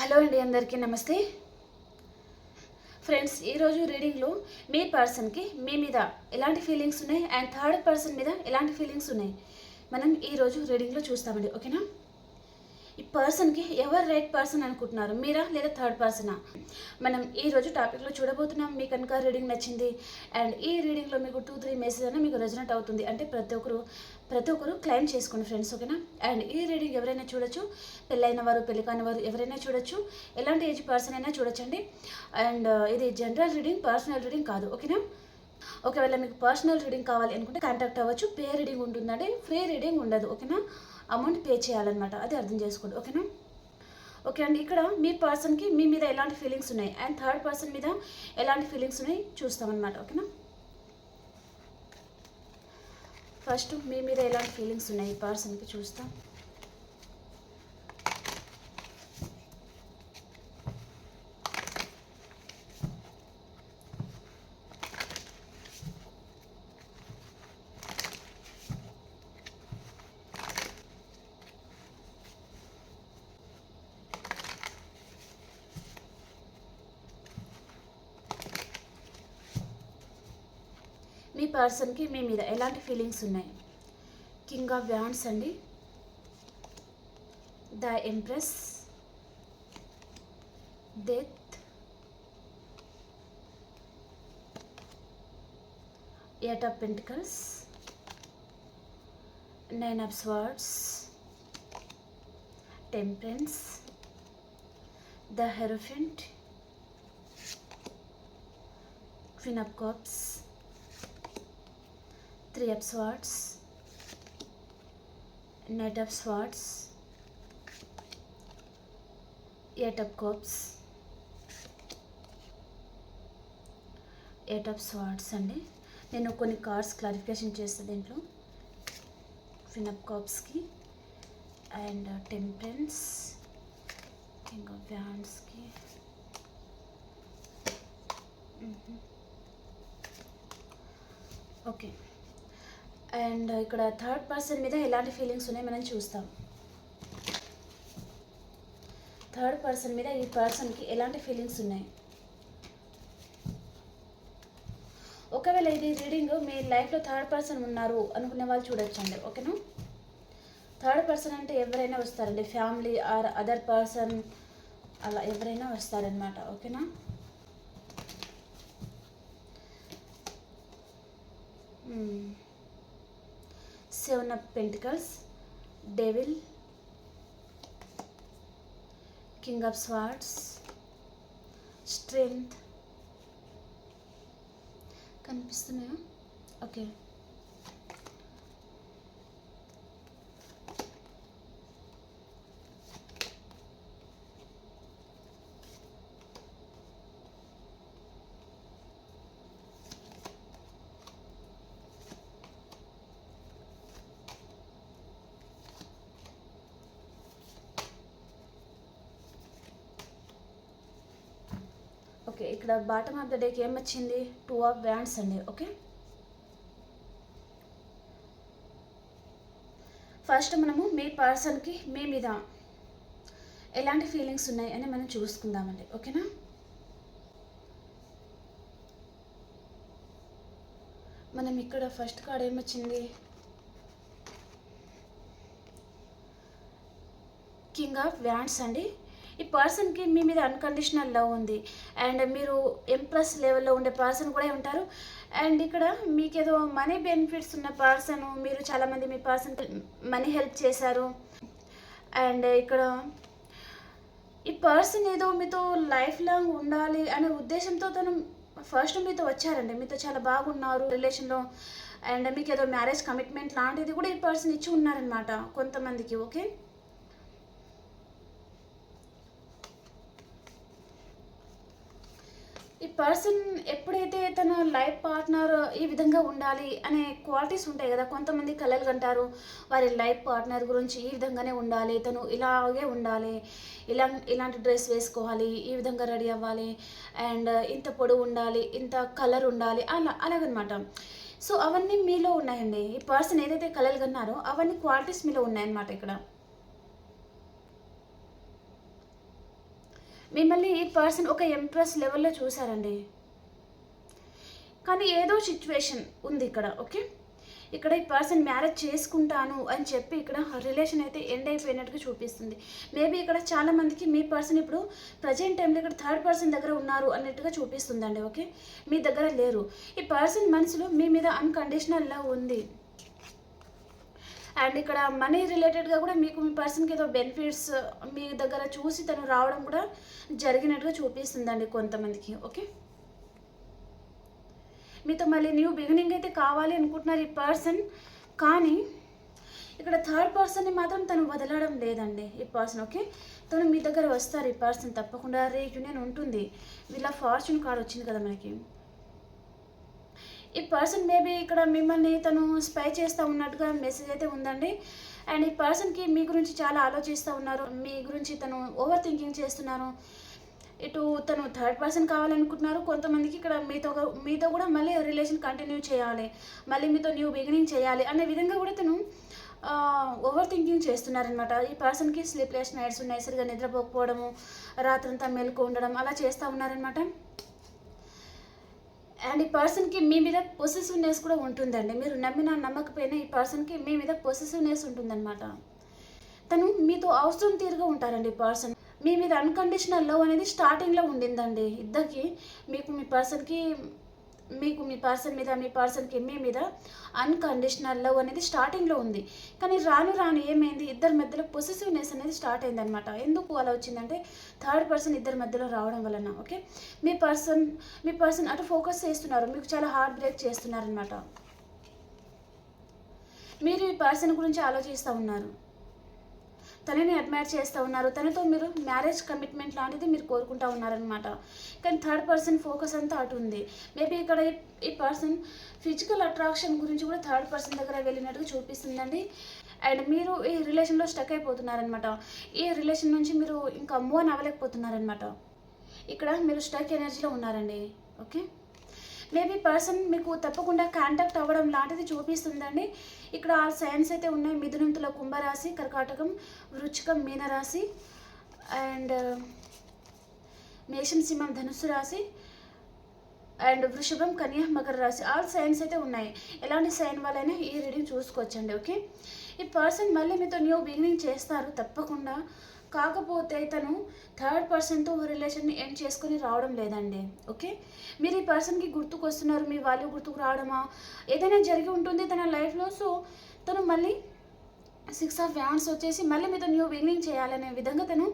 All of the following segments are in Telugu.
హలో అండి అందరికీ నమస్తే. ఫ్రెండ్స్ ఈరోజు రీడింగ్లో మీ పర్సన్కి మీ మీద ఎలాంటి ఫీలింగ్స్ ఉన్నాయి? అండ్ థర్డ్ పర్సన్ మీద ఎలాంటి ఫీలింగ్స్ ఉన్నాయి? మనం ఈరోజు రీడింగ్లో చూస్తామండి ఓకేనా? ఈ పర్సన్కి ఎవరు రైట్ పర్సన్ అనుకుంటున్నారు? మీరా లేదా థర్డ్ పర్సనా? మనం ఈ రోజు టాపిక్లో చూడబోతున్నాం మీకు కనుక రీడింగ్ నచ్చింది అండ్ ఈ రీడింగ్లో మీకు టూ త్రీ మెసేజ్ అయినా మీకు రెజనెంట్ అవుతుంది. అంటే ప్రతి ఒక్కరు ప్రతి ఒక్కరు క్లైమ్ చేసుకోండి ఫ్రెండ్స్ ఓకేనా? అండ్ ఈ రీడింగ్ ఎవరైనా చూడొచ్చు పెళ్ళైన వారు పెళ్ళి కాని వారు ఎవరైనా చూడొచ్చు ఎలాంటి ఏజ్ పర్సన్ అయినా చూడొచ్చండి. అండ్ ఇది జనరల్ రీడింగ్ పర్సనల్ రీడింగ్ కాదు ఓకేనా? ఒకవేళ మీకు పర్సనల్ రీడింగ్ కావాలి అనుకుంటే కాంటాక్ట్ అవ్వచ్చు పే రీడింగ్ ఉంటుందండి ఫ్రీ రీడింగ్ ఉండదు ఓకేనా? అమౌంట్ పే చేయాలన్నమాట అది అర్థం చేసుకోండి ఓకేనా? ఓకే అండి ఇక్కడ మీ పర్సన్కి మీ మీద ఎలాంటి ఫీలింగ్స్ ఉన్నాయి అండ్ థర్డ్ పర్సన్ మీద ఎలాంటి ఫీలింగ్స్ ఉన్నాయి చూస్తామన్నమాట ఓకేనా? ఫస్ట్ మీ మీద ఎలాంటి ఫీలింగ్స్ ఉన్నాయి? ఈ పర్సన్కి చూస్తాం. పర్సన్కి మీ మీద ఎలాంటి ఫీలింగ్స్ ఉన్నాయి? కింగ్ ఆఫ్ వ్యాండ్స్ అండి. The empress. Death. Eight of pentacles. Nine of swords. Temperance. The hierophant. Queen of cups. Three of swords nine of swords eight of cups eight of swords అండి. నేను కొన్ని కార్డ్స్ క్లారిఫికేషన్ చేస్తాను దీంట్లో. క్వీన్ ఆఫ్ అండ్ టెంపరెన్స్ ఇంకా ఫ్యాన్స్కి వ్యాండ్స్కి ఓకే అండ్ ఇక్కడ థర్డ్ పర్సన్ మీద ఎలాంటి ఫీలింగ్స్ ఉన్నాయి మనం చూస్తాం. థర్డ్ పర్సన్ మీద ఈ పర్సన్కి ఎలాంటి ఫీలింగ్స్ ఉన్నాయి? ఒకవేళ ఇది రీడింగ్ మీ లైఫ్లో థర్డ్ పర్సన్ ఉన్నారు అనుకునే వాళ్ళు చూడొచ్చండి ఓకేనా? థర్డ్ పర్సన్ అంటే ఎవరైనా వస్తారండి ఫ్యామిలీ ఆర్ అదర్ పర్సన్ అలా ఎవరైనా వస్తారనమాట ఓకేనా? Seven of pentacles devil king of swords strength. కనిపిస్తున్నాయా? ఓకే. ఓకే ఇక్కడ బాటమ్ ఆఫ్ ద డేకి ఏం వచ్చింది? టూ ఆఫ్ బ్యాండ్స్ అండి ఓకే? ఫస్ట్ మనము మీ పర్సన్కి మీ మీద ఎలాంటి ఫీలింగ్స్ ఉన్నాయి అని మనం చూసుకుందామండి ఓకేనా? మనం ఇక్కడ ఫస్ట్ కార్డ్ ఏమొచ్చింది కింగ్ ఆఫ్ వ్యాండ్స్ అండి. ఈ పర్సన్కి మీ మీద అన్కండిషనల్ లవ్ ఉంది. అండ్ మీరు ఎంప్రెస్ లెవెల్లో ఉండే పర్సన్ కూడా ఉంటారు. అండ్ ఇక్కడ మీకేదో మనీ బెనిఫిట్స్ ఉన్న పర్సన్ మీరు చాలామంది మీ పర్సన్ మనీ హెల్ప్ చేశారు. అండ్ ఇక్కడ ఈ పర్సన్ ఏదో మీతో లైఫ్ లాంగ్ ఉండాలి అనే ఉద్దేశంతో తను ఫస్ట్ మీతో వచ్చారండి. మీతో చాలా బాగున్నారు రిలేషన్లో అండ్ మీకు ఏదో మ్యారేజ్ కమిట్మెంట్ లాంటిది కూడా ఈ పర్సన్ ఇచ్చి ఉన్నారనమాట కొంతమందికి ఓకే ఈ పర్సన్ ఎప్పుడైతే తన లైఫ్ పార్ట్నర్ ఈ విధంగా ఉండాలి అనే క్వాలిటీస్ ఉంటాయి కదా కొంతమంది కలలు కంటారు వారి లైఫ్ పార్ట్నర్ గురించి ఈ విధంగానే ఉండాలి తను ఇలాగే ఉండాలి ఇలా ఇలాంటి డ్రెస్ వేసుకోవాలి ఈ విధంగా రెడీ అవ్వాలి అండ్ ఇంత పొడవు ఉండాలి ఇంత కలర్ ఉండాలి అలా అలాగనమాట. సో అవన్నీ మీలో ఉన్నాయండి. ఈ పర్సన్ ఏదైతే కలలు కన్నారో అవన్నీ క్వాలిటీస్ మీలో ఉన్నాయన్నమాట ఇక్కడ. మిమ్మల్ని ఈ పర్సన్ ఒక ఎంప్రెస్ లెవెల్లో చూసారండి కానీ ఏదో సిచ్యువేషన్ ఉంది ఇక్కడ ఓకే ఇక్కడ ఈ పర్సన్ మ్యారేజ్ చేసుకుంటాను అని చెప్పి ఇక్కడ రిలేషన్ అయితే ఎండ్ అయిపోయినట్టుగా చూపిస్తుంది. మేబీ ఇక్కడ చాలామందికి మీ పర్సన్ ఇప్పుడు ప్రజెంట్ టైంలో ఇక్కడ థర్డ్ పర్సన్ దగ్గర ఉన్నారు అన్నట్టుగా చూపిస్తుందండి ఓకే మీ దగ్గర లేరు. ఈ పర్సన్ మనసులో మీ మీద అన్కండిషనల్ లవ్ ఉంది. అండ్ ఇక్కడ మనీ రిలేటెడ్గా కూడా మీకు మీ పర్సన్కి ఏదో బెనిఫిట్స్ uh, మీ దగ్గర చూసి తను రావడం కూడా జరిగినట్టుగా చూపిస్తుందండి కొంతమందికి ఓకే మీతో మళ్ళీ న్యూ బిగినింగ్ అయితే కావాలి అనుకుంటున్నారు ఈ పర్సన్ కానీ ఇక్కడ థర్డ్ పర్సన్ని మాత్రం తను వదలడం లేదండి ఈ పర్సన్ ఓకే తను మీ దగ్గర వస్తారు ఈ పర్సన్ తప్పకుండా. రే యూనియన్ ఉంటుంది. వీళ్ళ ఫార్చ్యూన్ కార్డ్ వచ్చింది కదా మనకి. ఈ పర్సన్ మేబీ ఇక్కడ మిమ్మల్ని తను స్పై చేస్తూ ఉన్నట్టుగా మెసేజ్ అయితే ఉందండి. అండ్ ఈ పర్సన్కి మీ గురించి చాలా ఆలోచిస్తూ ఉన్నారు. మీ గురించి తను ఓవర్ థింకింగ్ చేస్తున్నారు. ఇటు తను థర్డ్ పర్సన్ కావాలనుకుంటున్నారు. కొంతమందికి ఇక్కడ మీతో మీతో కూడా మళ్ళీ రిలేషన్ కంటిన్యూ చేయాలి. మళ్ళీ మీతో న్యూ బిగినింగ్ చేయాలి అనే విధంగా కూడా తను ఓవర్ థింకింగ్ చేస్తున్నారనమాట ఈ పర్సన్కి స్లీప్లెస్ నైట్స్ ఉన్నాయి. సరిగా నిద్రపోకపోవడము రాత్రంతా మెలకు ఉండడం అలా చేస్తూ ఉన్నారనమాట అండ్ ఈ పర్సన్కి మీ మీద పొసెసివ్నెస్ కూడా ఉంటుందండి. మీరు నమ్మినా నమ్మకపోయినా ఈ పర్సన్కి మీ మీద పొసెసివ్నెస్ ఉంటుందన్నమాట. తను మీతో అవసరం తీరుగా ఉంటారండి పర్సన్ మీ మీద అన్కండిషనల్ లవ్ అనేది స్టార్టింగ్లో ఉండిందండి. ఇద్దరికి మీకు మీ పర్సన్కి మీకు మీ పర్సన్ మీద మీ పర్సన్కి మీ మీద అన్కండిషనల్ లవ్ అనేది స్టార్టింగ్లో ఉంది. కానీ రాను రాను ఏమైంది? ఇద్దరి మధ్యలో పొసెసివ్నెస్ అనేది స్టార్ట్ అయింది అనమాట ఎందుకు అలా వచ్చిందంటే థర్డ్ పర్సన్ ఇద్దరి మధ్యలో రావడం వలన ఓకే మీ పర్సన్ మీ పర్సన్ అటు ఫోకస్ చేస్తున్నారు. మీకు చాలా హార్ట్ బ్రేక్ చేస్తున్నారనమాట మీరు ఈ పర్సన్ గురించి ఆలోచిస్తూ ఉన్నారు. తనని అడ్మైర్ చేస్తూ ఉన్నారు. తనతో మీరు మ్యారేజ్ కమిట్మెంట్ లాంటిది మీరు కోరుకుంటా ఉన్నారనమాట కానీ థర్డ్ పర్సన్ ఫోకస్ అంతా అటు ఉంది. మేబీ ఇక్కడ ఈ- పర్సన్ ఫిజికల్ అట్రాక్షన్ గురించి కూడా థర్డ్ పర్సన్ దగ్గర వెళ్ళినట్టుగా చూపిస్తుందండి. అండ్ మీరు ఈ రిలేషన్లో స్టక్ అయిపోతున్నారనమాట ఈ రిలేషన్ నుంచి మీరు ఇంకా మూవ్ అని అవ్వలేకపోతున్నారనమాట ఇక్కడ మీరు స్టక్ ఎనర్జీలో ఉన్నారండి. ఓకే మేబీ పర్సన్ మీకు తప్పకుండా కాంటాక్ట్ అవ్వడం లాంటిది చూపిస్తుందండి. ఇక్కడ ఆ సైన్స్ అయితే ఉన్నాయి. మిథునంతుల కుంభరాశి కర్కాటకం వృచ్చికం మీనరాశి అండ్ uh, మేషం సింహం ధనుస్సు రాశి అండ్ వృషభం కన్యా మకర రాశి ఆల్ సైన్స్ అయితే ఉన్నాయి. ఎలాంటి సైన్ వాళ్ళైనా ఈ రీడింగ్ చూసుకోవచ్చండి ఓకే? ఈ పర్సన్ మళ్ళీ మీతో న్యూ బిగినింగ్ చేస్తారు తప్పకుండా. కాకపోతే తను థర్డ్ పర్సన్తో రిలేషన్ని ఎండ్ చేసుకొని రావడం లేదండి ఓకే? మీరు ఈ పర్సన్కి గుర్తుకు వస్తున్నారు మీ వాళ్ళు గుర్తుకు రావడమా? ఏదైనా జరిగి ఉంటుంది తన లైఫ్లో సో తను మళ్ళీ సిక్స్ ఆఫ్ వ్యాండ్స్ వచ్చేసి మళ్ళీ మీతో న్యూ బిగినింగ్ చేయాలనే విధంగా తను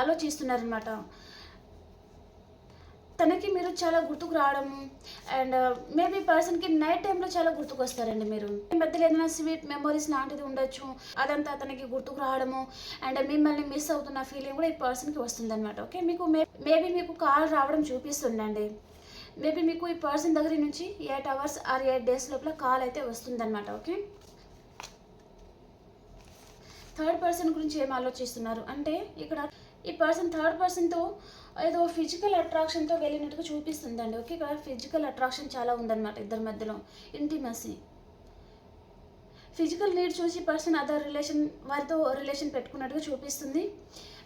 ఆలోచిస్తున్నారనమాట తనకి మీరు చాలా గుర్తుకు రావడము అండ్ మేబీ పర్సన్కి నైట్ టైంలో చాలా గుర్తుకు వస్తారండి మీరు. మీ మధ్యలో ఏదైనా స్వీట్ మెమరీస్ లాంటిది ఉండొచ్చు అదంతా తనకి గుర్తుకు రావడము అండ్ మిమ్మల్ని మిస్ అవుతున్న ఫీలింగ్ కూడా ఈ పర్సన్కి వస్తుంది అనమాట ఓకే మీకు మేబీ మీకు కాల్ రావడం చూపిస్తుండండి మేబీ మీకు ఈ పర్సన్ దగ్గర నుంచి eight hours or eight days లోపల కాల్ అయితే వస్తుందన్నమాట ఓకే థర్డ్ పర్సన్ గురించి ఏం ఆలోచిస్తున్నారు? అంటే ఇక్కడ ఈ పర్సన్ థర్డ్ పర్సన్తో ఏదో ఫిజికల్ అట్రాక్షన్తో వెళ్ళినట్టుగా చూపిస్తుందండి. ఓకే ఇక్కడ ఫిజికల్ అట్రాక్షన్ చాలా ఉందన్నమాట ఇద్దరి మధ్యలో. ఇంటిమసీ ఫిజికల్ నీడ్ చూసి పర్సన్ అదర్ రిలేషన్ వారితో రిలేషన్ పెట్టుకున్నట్టుగా చూపిస్తుంది.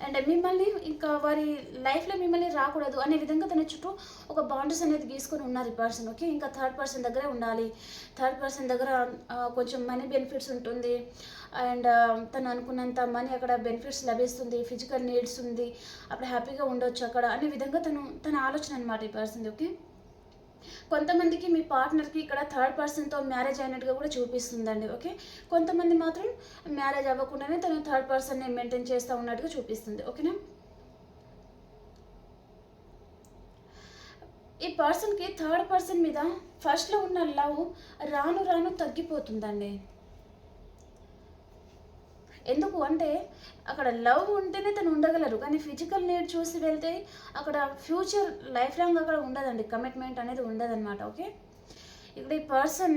అండ్ మిమ్మల్ని ఇంకా వారి లైఫ్లో మిమ్మల్ని రాకూడదు అనే విధంగా తన చుట్టూ ఒక బౌండరీస్ అనేది గీసుకొని ఉన్నారు ఈ పర్సన్ ఓకే ఇంకా థర్డ్ పర్సన్ దగ్గరే ఉండాలి. థర్డ్ పర్సన్ దగ్గర కొంచెం మనీ బెనిఫిట్స్ ఉంటుంది. అండ్ తను అనుకున్నంత మనీ అక్కడ బెనిఫిట్స్ లభిస్తుంది ఫిజికల్ నీడ్స్ ఉంది. అప్పుడు హ్యాపీగా ఉండొచ్చు అక్కడ అనే విధంగా తను తన ఆలోచన అనమాట ఈ పర్సన్ ఓకే కొంతమందికి మీ పార్ట్నర్కి ఇక్కడ థర్డ్ పర్సన్తో మ్యారేజ్ అయినట్టుగా కూడా చూపిస్తుందండి ఓకే? కొంతమంది మాత్రం మ్యారేజ్ అవ్వకుండానే తను థర్డ్ పర్సన్ని మెయింటైన్ చేస్తూ ఉన్నట్టుగా చూపిస్తుంది ఓకేనా? ఈ పర్సన్కి థర్డ్ పర్సన్ మీద ఫస్ట్లో ఉన్న లవ్ రాను రాను తగ్గిపోతుందండి. ఎందుకు అంటే అక్కడ లవ్ ఉంటేనే తను ఉండగలరు కానీ ఫిజికల్ నీడ్ చూసి వెళ్తే అక్కడ ఫ్యూచర్ లైఫ్ లాంగ్ అక్కడ ఉండదండి కమిట్మెంట్ అనేది ఉండదన్నమాట ఓకే? ఇక్కడ ఈ పర్సన్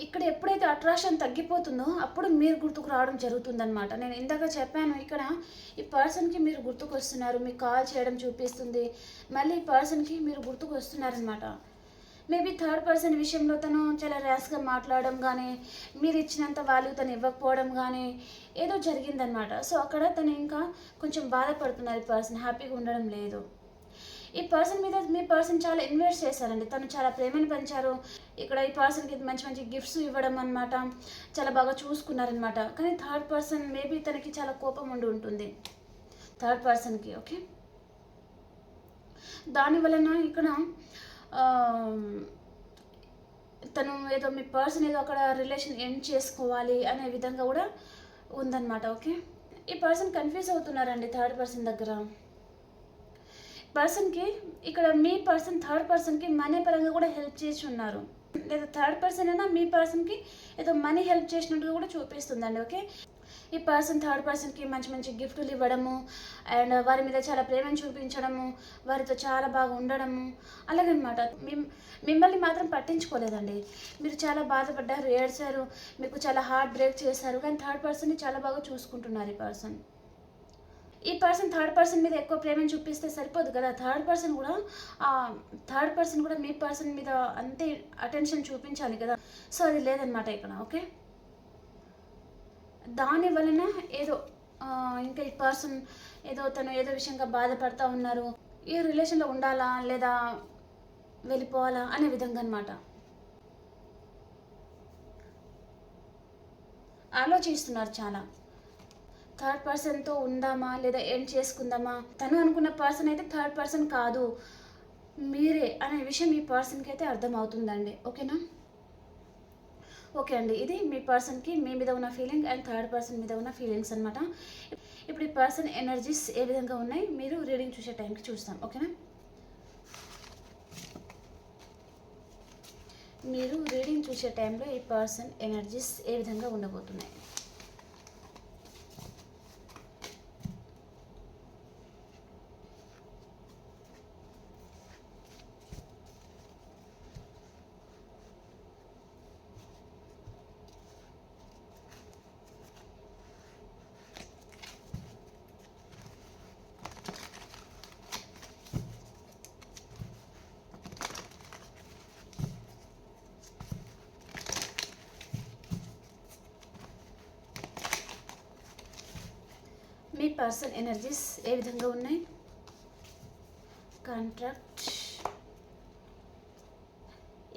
ఇక్కడ ఎప్పుడైతే అట్రాక్షన్ తగ్గిపోతుందో అప్పుడు మీరు గుర్తుకు రావడం జరుగుతుందనమాట నేను ఇందాక చెప్పాను ఇక్కడ ఈ పర్సన్కి మీరు గుర్తుకు వస్తున్నారు మీకు కాల్ చేయడం చూపిస్తుంది మళ్ళీ ఈ పర్సన్కి మీరు గుర్తుకు వస్తున్నారనమాట మేబీ థర్డ్ పర్సన్ విషయంలో తను చాలా ర్యాష్గా మాట్లాడడం కానీ మీరు ఇచ్చినంత వాల్యూ తను ఇవ్వకపోవడం కానీ ఏదో జరిగిందనమాట సో అక్కడ తను ఇంకా కొంచెం బాధపడుతున్నారు ఈ పర్సన్ హ్యాపీగా ఉండడం లేదు. ఈ పర్సన్ మీద మీ పర్సన్ చాలా ఇన్వెస్ట్ చేశారండి. తను చాలా ప్రేమను పెంచారు. ఇక్కడ ఈ పర్సన్కి మంచి మంచి గిఫ్ట్స్ ఇవ్వడం అనమాట చాలా బాగా చూసుకున్నారనమాట కానీ థర్డ్ పర్సన్ మేబీ తనకి చాలా కోపం ఉండి ఉంటుంది. థర్డ్ పర్సన్కి ఓకే దాని వలన ఇక్కడ తను ఏదో మీ పర్సన్ ఏదో అక్కడ రిలేషన్ ఎండ్ చేసుకోవాలి అనే విధంగా కూడా ఉందన్నమాట ఓకే? ఈ పర్సన్ కన్ఫ్యూజ్ అవుతున్నారండి థర్డ్ పర్సన్ దగ్గర. పర్సన్కి ఇక్కడ మీ పర్సన్ థర్డ్ పర్సన్కి మనీ పరంగా కూడా హెల్ప్ చేసి ఉన్నారు. లేదా థర్డ్ పర్సన్ అయినా మీ పర్సన్కి ఏదో మనీ హెల్ప్ చేసినట్టుగా కూడా చూపిస్తుందండి ఓకే? ఈ పర్సన్ థర్డ్ పర్సన్కి మంచి మంచి గిఫ్టులు ఇవ్వడము అండ్ వారి మీద చాలా ప్రేమను చూపించడము వారితో చాలా బాగా ఉండడము అలాగనమాట. మిమ్ మిమ్మల్ని మాత్రం పట్టించుకోలేదండి. మీరు చాలా బాధపడ్డారు ఏడ్చారు మీకు చాలా హార్ట్ బ్రేక్ చేశారు కానీ థర్డ్ పర్సన్ని చాలా బాగా చూసుకుంటున్నారు ఈ పర్సన్ ఈ పర్సన్ థర్డ్ పర్సన్ మీద ఎక్కువ ప్రేమను చూపిస్తే సరిపోదు కదా. థర్డ్ పర్సన్ కూడా థర్డ్ పర్సన్ కూడా మీ పర్సన్ మీద అంతే అటెన్షన్ చూపించాలి కదా. సో అది లేదనమాట ఇక్కడ ఓకే దాని వలన ఏదో ఇంకా ఈ పర్సన్ ఏదో తను ఏదో విషయంగా బాధపడతా ఉన్నారు. ఈ రిలేషన్లో ఉండాలా లేదా వెళ్ళిపోవాలా అనే విధంగా అనమాట ఆలోచిస్తున్నారు చాలా. థర్డ్ పర్సన్తో ఉందామా లేదా ఏం చేసుకుందామా? తను అనుకున్న పర్సన్ అయితే థర్డ్ పర్సన్ కాదు. మీరే అనే విషయం ఈ పర్సన్కి అయితే అర్థమవుతుందండి. ఓకేనా? ఓకే అండి. ఇది మీ పర్సన్కి మీ మీద ఉన్న ఫీలింగ్ అండ్ థర్డ్ పర్సన్ మీద ఉన్న ఫీలింగ్స్ అనమాట ఇప్పుడు ఈ పర్సన్ ఎనర్జీస్ ఏ విధంగా ఉన్నాయి? మీరు రీడింగ్ చూసే టైంకి చూస్తాం. ఓకేనా? మీరు రీడింగ్ చూసే టైంలో ఈ పర్సన్ ఎనర్జీస్ ఏ విధంగా ఉండబోతున్నాయి? పర్సన్ ఎనర్జీస్ ఏ విధంగా ఉన్నాయి? కాంట్రాక్ట్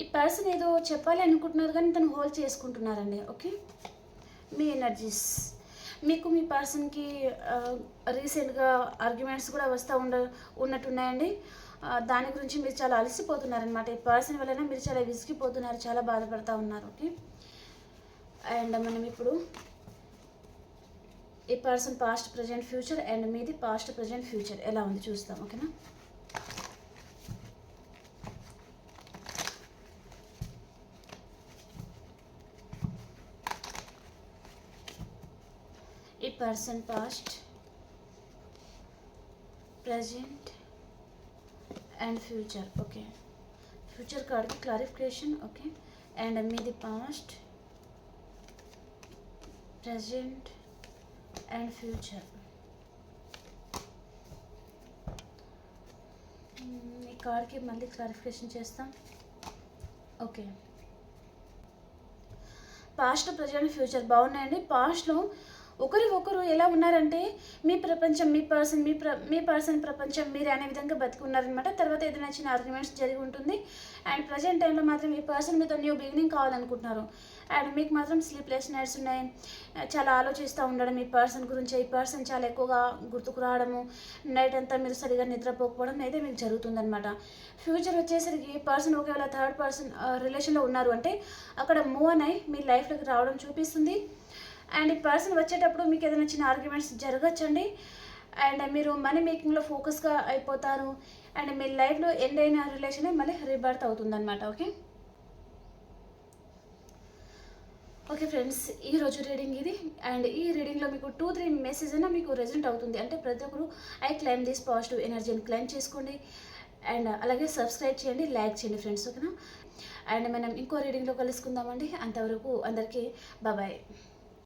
ఈ పర్సన్ ఏదో చెప్పాలి అనుకుంటున్నారు కానీ తను హోల్డ్ చేసుకుంటున్నారండి ఓకే? మీ ఎనర్జీస్. మీకు మీ పర్సన్కి రీసెంట్గా ఆర్గ్యుమెంట్స్ కూడా వస్తూ ఉండ ఉన్నట్టున్నాయండి. దాని గురించి మీరు చాలా అలసిపోతున్నారనమాట ఈ పర్సన్ వలన మీరు చాలా విసిగిపోతున్నారు చాలా బాధపడతా ఉన్నారు ఓకే? అండ్ మనం ఇప్పుడు ఈ person past present future and మీది పాస్ట్ ప్రజెంట్ ఫ్యూచర్ ఎలా ఉంది? చూస్తాం ఓకేనా? ఈ person past present and future okay future కార్డ్కి క్లారిఫికేషన్ ఓకే అండ్ మీది పాస్ట్ ప్రజెంట్ అండ్ ఫ్యూచర్ ఈ కార్డ్కి మళ్ళీ క్లారిఫికేషన్ చేస్తాం. ఓకే పాస్ట్ ప్రజెంట్ ఫ్యూచర్ బాగున్నాయండి. పాస్ట్లో ఒకరి ఒకరు ఎలా ఉన్నారంటే మీ ప్రపంచం మీ పర్సన్ మీ ప్ర మీ పర్సన్ ప్రపంచం మీరు అనే విధంగా బతుకున్నారనమాట తర్వాత ఏదైనా చిన్న ఆర్గ్యుమెంట్స్ జరిగి ఉంటుంది. అండ్ ప్రజెంట్ టైంలో మాత్రం ఈ పర్సన్ మీతో న్యూ బిగినింగ్ కావాలనుకుంటున్నారు. అండ్ మీకు మాత్రం స్లీప్లెస్ నైట్స్ ఉన్నాయి. చాలా ఆలోచిస్తూ ఉండడం ఈ పర్సన్ గురించి. ఈ పర్సన్ చాలా ఎక్కువగా గుర్తుకు రావడము. నైట్ అంతా మీరు సరిగా నిద్రపోకపోవడం అయితే మీకు జరుగుతుందనమాట ఫ్యూచర్ వచ్చేసరికి పర్సన్ ఒకవేళ థర్డ్ పర్సన్ రిలేషన్లో ఉన్నారు అంటే అక్కడ మూవ్ అని అయి మీ లైఫ్లోకి రావడం చూపిస్తుంది. అండ్ ఈ పర్సన్ వచ్చేటప్పుడు మీకు ఏదైనా చిన్న ఆర్గ్యుమెంట్స్ జరగచ్చండి? అండ్ మీరు మనీ మేకింగ్లో ఫోకస్గా అయిపోతారు. అండ్ మీ లైఫ్లో ఎండ్ అయిన రిలేషన్ మళ్ళీ రీబర్త్ అవుతుందన్నమాట ఓకే ఓకే ఫ్రెండ్స్ ఈ రోజు రీడింగ్ ఇది. అండ్ ఈ రీడింగ్లో మీకు టూ త్రీ మెసేజ్ అయినా మీకు రెజెంట్ అవుతుంది. అంటే ప్రతి ఒక్కరు ఐ క్లైమ్ దిస్ పాజిటివ్ ఎనర్జీని క్లైమ్ చేసుకోండి. అండ్ అలాగే సబ్స్క్రైబ్ చేయండి లైక్ చేయండి ఫ్రెండ్స్ ఓకేనా అండ్ మనం ఇంకో రీడింగ్లో కలుసుకుందామండి. అంతవరకు అందరికీ బాబాయ్